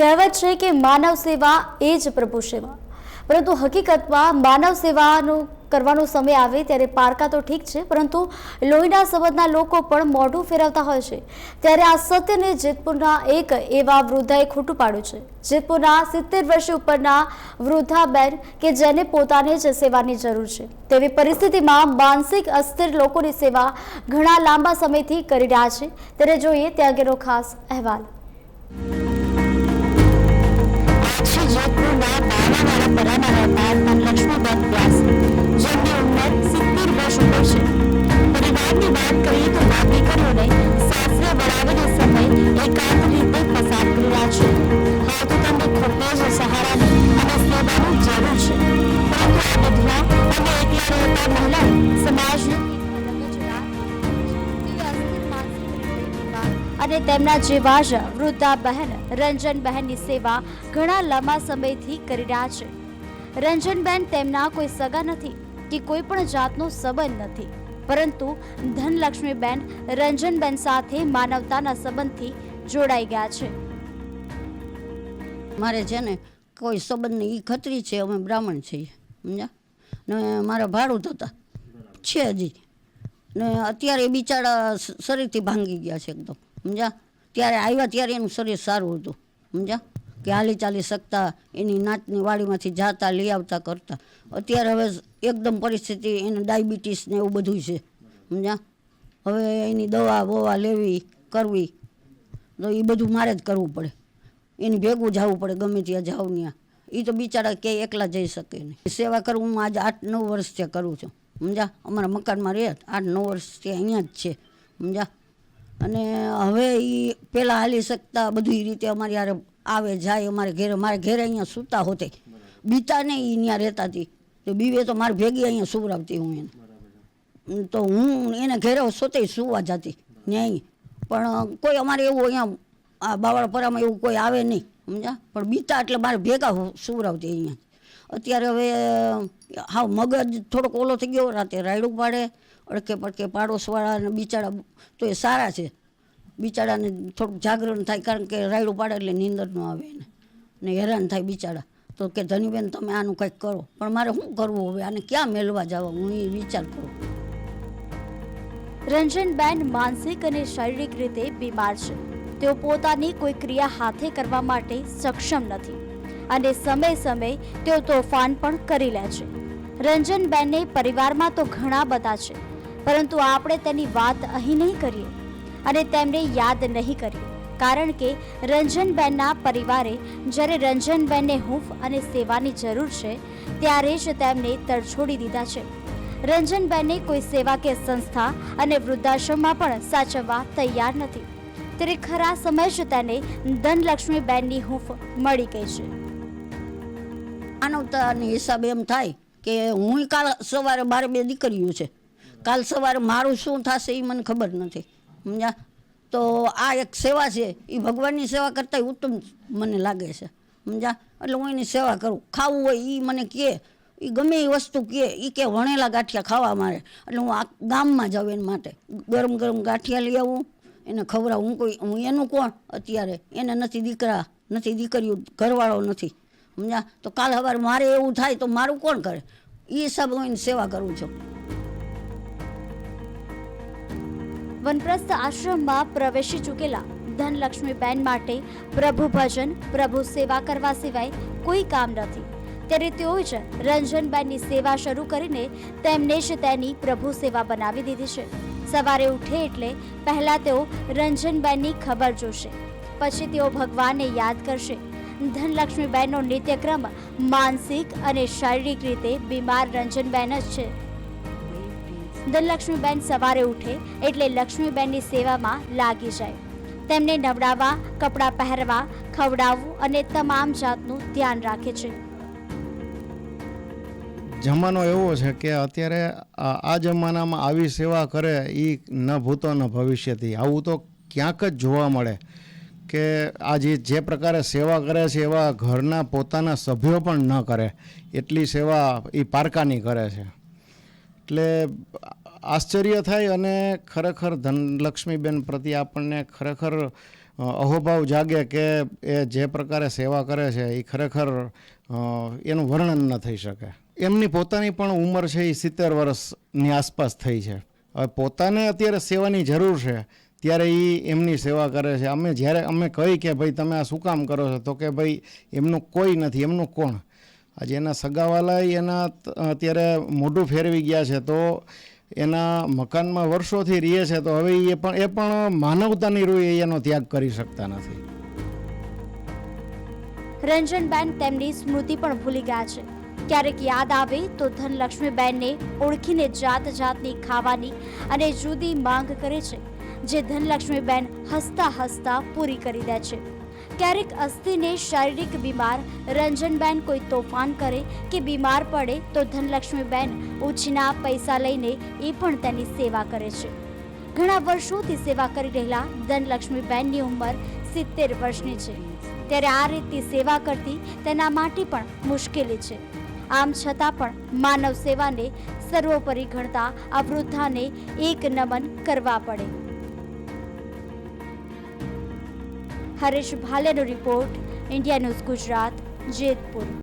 કહેવત છે કે માનવ સેવા એ જ પ્રભુ સેવા. પરંતુ હકીકતમાં માનવ સેવાનું કરવાનો સમય આવે ત્યારે પારકા તો ઠીક છે, પરંતુ લોહીના સંબંધના લોકો પણ મોઢું ફેરવતા હોય છે. ત્યારે આ સત્યને જેતપુરના એક એવા વૃદ્ધાએ ખોટું પાડ્યું છે. જેતપુરના સિત્તેર વર્ષ ઉપરના વૃદ્ધાબેન કે જેને પોતાને જ સેવાની જરૂર છે. તેવી પરિસ્થિતિમાં માનસિક અસ્થિર લોકોની સેવા ઘણા લાંબા સમયથી કરી રહ્યા છે. ત્યારે જોઈએ તે અંગેનો ખાસ અહેવાલ. બારાવાળા પરામાં રહેતા ધનલક્ષ્મીબેન વ્યાસ. જેમની ઉંમર સિત્તેર વર્ષ ઉપર છે. પરિવારની વાત કરીએ તો નાગરિકોને સાસરે વળાવીને સમય એકાંત રીતે પસાર કરી રહ્યા છે. હવે તો તમને ખૂબ જ સહારાની અને સેવાની જરૂર છે. પરંતુ આ વિધવા અને એકલા રહેતા મહિલા સમાજને અને તેમના જેવા જ વૃદ્ધા બહેન રંજનબહેનની સેવા ઘણા લાંબા સમયથી કરી રહ્યા છે. રંજનબેન તેમના કોઈ સગા નથી કે કોઈ પણ જાતનો સંબંધ નથી. પરંતુ ધનલક્ષ્મીબેન રંજનબેન સાથે માનવતાના સંબંધથી જોડાઈ ગયા છે. મારે છે ને કોઈ સંબંધ નહીં એ ખત્રી છે, અમે બ્રાહ્મણ છીએ, સમજ્યા? ને મારા ભાડું થતા છે હજી ને અત્યારે બિચારા શરીરથી ભાંગી ગયા છે એકદમ, સમજ્યા? ત્યારે આવ્યા ત્યારે એનું શરીર સારું હતું, સમજ્યા? કે હાલી ચાલી શકતા, એની નાતની વાડીમાંથી જાતા, લઈ આવતા, કરતા. અત્યારે હવે એકદમ પરિસ્થિતિ એને ડાયાબિટીસ ને એવું બધું છે. સમજ્યા? હવે એની દવા, બવા લેવી, કરવી. તો એ બધું મારે જ કરવું પડે. એની ભેગું જવું પડે, ગમે ત્યાં જાવ ત્યાં એ તો બિચારા ક્યાંય એકલા જઈ શકે નહીં. સેવા કરવું હું આજે આઠ નવ વર્ષથી કરું છું. સમજા અમારા મકાનમાં રહે આઠ નવ વર્ષથી અહીંયા જ છે. સમજા અને હવે એ પહેલાં હાલી શકતા બધી રીતે અમારી યારે આવે, જાય અમારે ઘેરે. મારે ઘેરે અહીંયા સૂતા હોતે. બીતા નહીં એ ત્યાં રહેતા હતી તો બીવે તો મારી ભેગી અહીંયા સુવરાવતી હું એને. તો હું એને ઘેરે સોતે સુવા જતી, ન્યાય. પણ કોઈ અમારે એવું અહીંયા, આ બાવળપરામાં એવું કોઈ આવે નહીં સમજા પણ બીતા એટલે મારે ભેગા સુવરાવતી અહીંયા. અત્યારે હવે હા મગજ થોડોક ઓલો થઈ ગયો, રાતે રાયડું પાડે, અડકે પડકે પાડોશવાળા અને બિચારા, તો એ સારા છે. બિચારાને થોડુંક જાગરણ થાય કારણ કે રાયડું પાડે એટલે નીંદર ન આવે એને. ને હેરાન થાય બિચારા. તો કે, ધનીબેન, તમે આનું કંઈક કરો. પણ મારે શું કરવું હવે? આને ક્યાં મેળવા જવા? હું એ વિચાર કરું. રંજનબેન માનસિક અને શારીરિક રીતે બીમાર છે. તેઓ પોતાની કોઈ ક્રિયા હાથે કરવા માટે સક્ષમ નથી. અને સમય સમય તેઓ તોફાન પણ કરી લે છે. રંજનબેનને પરિવારમાં તો ઘણા બધા છે. પરંતુ આપણે તેની વાત અહીં નહીં કરીએ. અને તેમણે યાદ નહીં કર્યું. કારણ કે રંજનબેનના પરિવારે જ્યારે રંજનબેનને હૂંફ અને સેવાની જરૂર છે, ત્યારે જ તેમને તરછોડી દીધા છે. રંજનબેનને કોઈ સેવા કે સંસ્થા અને વૃદ્ધાશ્રમમાં પણ સાચવવા તૈયાર નથી. ત્યારે ખરા સમય જ તેને ધનલક્ષ્મીબેનની હૂંફ મળી ગઈ છે. માનવતાની હિસાબ એમ થાય કે હું કાલ સવારે બાર બે દીકરીઓ છે. કાલ સવારે મારું શું થશે એ મને ખબર નથી. સમજ્યા તો આ એક સેવા છે એ ભગવાનની સેવા કરતાં ઉત્તમ મને લાગે છે. સમજ્યા? એટલે હું એની સેવા કરું. ખાવું હોય એ મને કહે એ ગમે એ વસ્તુ કહે એ કે વણેલા ગાંઠિયા ખાવા મારે. એટલે હું આ ગામમાં જાઉં એના માટે. ગરમ ગરમ ગાંઠિયા લઈ આવું, એને ખવડાવું. હું કોઈ, હું એનું કોણ અત્યારે? એને નથી દીકરા, નથી દીકરીઓ, ઘરવાળો નથી. સમજ્યા? તો કાલ સવારે મારે એવું થાય તો મારું કોણ કરે? એ હિસાબે હું એની સેવા કરું છું. વનપ્રસ્થ આશ્રમમાં પ્રવેશી ચૂકેલા ધનલક્ષ્મીબેન માટે પ્રભુ ભજન, પ્રભુ સેવા કરવા સિવાય કોઈ કામ નથી. ત્યારે તેઓ જ રંજનબેનની સેવા શરૂ કરીને તેમને જ તેની પ્રભુ સેવા બનાવી દીધી છે. સવારે ઉઠે એટલે પહેલા તેઓ રંજનબેનની ખબર જોશે. પછી તેઓ ભગવાનને યાદ કરશે. ધનલક્ષ્મીબેનનો નિત્યક્રમ માનસિક અને શારીરિક રીતે બીમાર રંજનબેન જ છે. ધનલક્ષ્મીબેન સવારે ઉઠે એટલે લક્ષ્મીબેનની સેવામાં લાગી જાય. તેમને નવડાવવા, કપડાં પહેરવા, ખવડાવવું અને તમામ જાતનું ધ્યાન રાખે છે. જમાનો એવો છે કે અત્યારે આ જમાનામાં આવી સેવા કરે એ ન ભૂતો ન ભવિષ્યથી. આવું તો ક્યાંક જ જોવા મળે કે આ જે જે પ્રકારે સેવા કરે છે એવા ઘરના પોતાના સભ્યો પણ ન કરે. એટલી સેવા એ પારકાની કરે છે. એટલે આશ્ચર્ય થાય અને ખરેખર ધનલક્ષ્મીબેન પ્રત્યે આપણને ખરેખર અહોભાવ જાગે કે એ જે પ્રકારે સેવા કરે છે એ ખરેખર એનું વર્ણન ન થઈ શકે. એમની પોતાની પણ ઉંમર છે એ સિત્તેર વર્ષની આસપાસ થઈ છે. હવે પોતાને અત્યારે સેવાની જરૂર છે, ત્યારે એ એમની સેવા કરે છે. અમે જ્યારે, અમે કહી કે ભાઈ તમે આ શું કામ કરો છો, તો કે ભાઈ એમનું કોઈ નથી, એમનું કોણ? આજે એના સગાવાલા એના અત્યારે મોઢું ફેરવી ગયા છે, તો એના મકાનમાં વર્ષોથી રહે છે, તો હવે એ પણ એ પણ માનવતાની રૂએ એનો ત્યાગ કરી શકતા નથી. રંજનબેન તેમની સ્મૃતિ પણ ભૂલી ગયા છે. ક્યારેક યાદ આવે તો ધનલક્ષ્મીબેનને ઓળખીને જાત જાતની ખાવાની અને જુદી માંગ કરે છે, જે ધનલક્ષ્મીબેન હસતા હસતા પૂરી કરી દે છે. ક્યારેક અસ્થિને શારીરિક બીમાર. રંજનબેન કોઈ તોફાન કરે કે બીમાર પડે તો ધનલક્ષ્મીબેન ઉછીના પૈસા લઈને એ પણ તેની સેવા કરે છે. ઘણા વર્ષોથી સેવા કરી રહેલા ધનલક્ષ્મીબેનની ઉંમર સિત્તેર વર્ષની છે. ત્યારે આ રીતની સેવા કરતી તેના માટે પણ મુશ્કેલી છે. આમ છતાં પણ માનવ સેવાને સર્વોપરી ગણતા આ વૃદ્ધાને એક નમન કરવા પડે. Haresh ભાલેનો report India News Gujarat Jetpur.